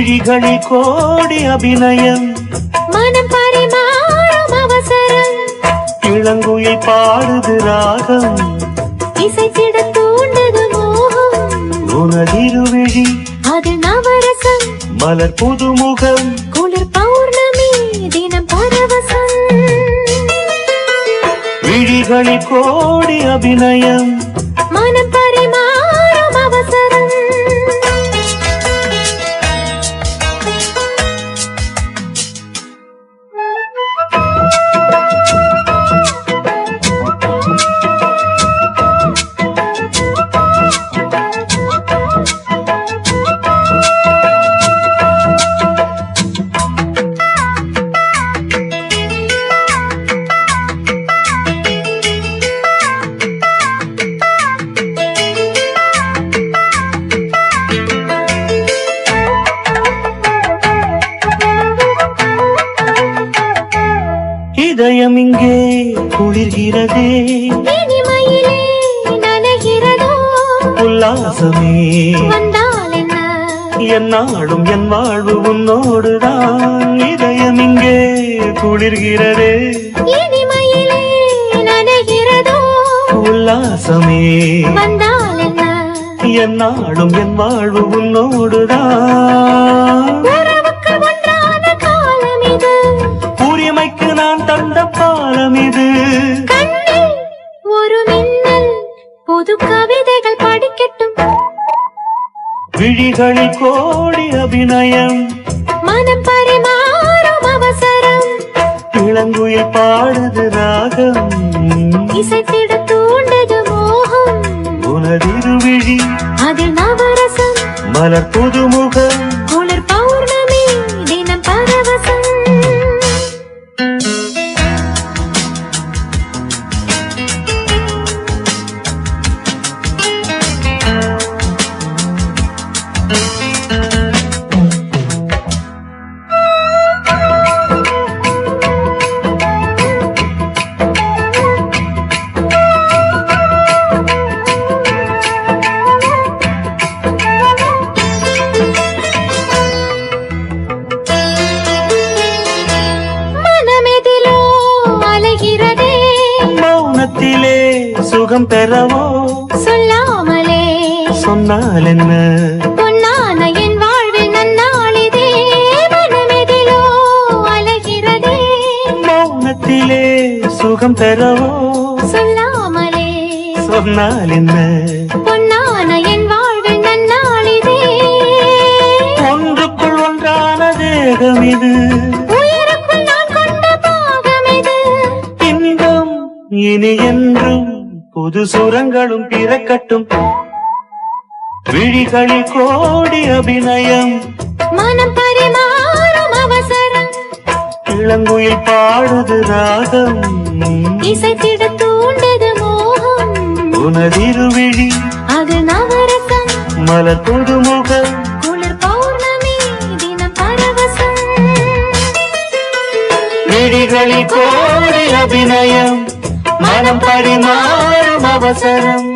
விழிகளில் கோடி அபிநயம். மனம் பரிமாறும் அவசரம். இளங்குயில் பாடுது ராகம். இசைத்திட தூண்டது மோகம். உனதிருவிழி அது நவரசம். மலர் புதுமுகம். குளிர் பௌர்ணமி தினம் பரவசம். விழிகளில் கோடி அபிநயம். மனம் இதயம் இங்கே குளிர்கிறதே. உல்லாசமே. என்ன? என்னாலும் என் வாழ்வு உன்னோடுதான். இதயம் இங்கே குளிர்கிறதே. உல்லாசமே. என்ன? என்னாலும் என் வாழ்வு உன்னோடுதான். இது ஒரு மின்னல் புது கவிதைகள் படிக்கட்டும். விழிகளில் கோடி அபிநயம் மனம் பரிமாறும் அவசரம். இளங்குயில் பாடுது ராகம் இசைத்திட தூண்டது மோகம். உனதிருவிழி அதில் நவரசம். மலர் புதுமுகம் சுகம் பெறவோ சொல்லாமலே. சொன்னால் என்ன பொன்னான என் வாழ்வில் நன்னாளிதே மனமெதிலோ அலைகிறதே. மௌனத்திலே சுகம் பெறவோ சொல்லாமலே. சொன்னால் என்ன பொன்னான என் வாழ்வில் நன்னாளிதே. ஒன்றுக்குள் ஒன்றான தேகம் இது. இனி என்றும் புது சுரங்களும் பிறக்கட்டும். விழிகளில் கோடி அபிநயம். மனம் பரிமாறும் அவசரம். இளங்குயில் பாடுது ராகம். இசைத்திட தூண்டது மோகம். உனதிருவிழி அது நவரசம். மலர் புதுமுகம் குளிர் பௌர்ணமி தினம் பரவசம். விழிகளில் கோடி அபிநயம். மனம் பரிமாறும் அவசரம்.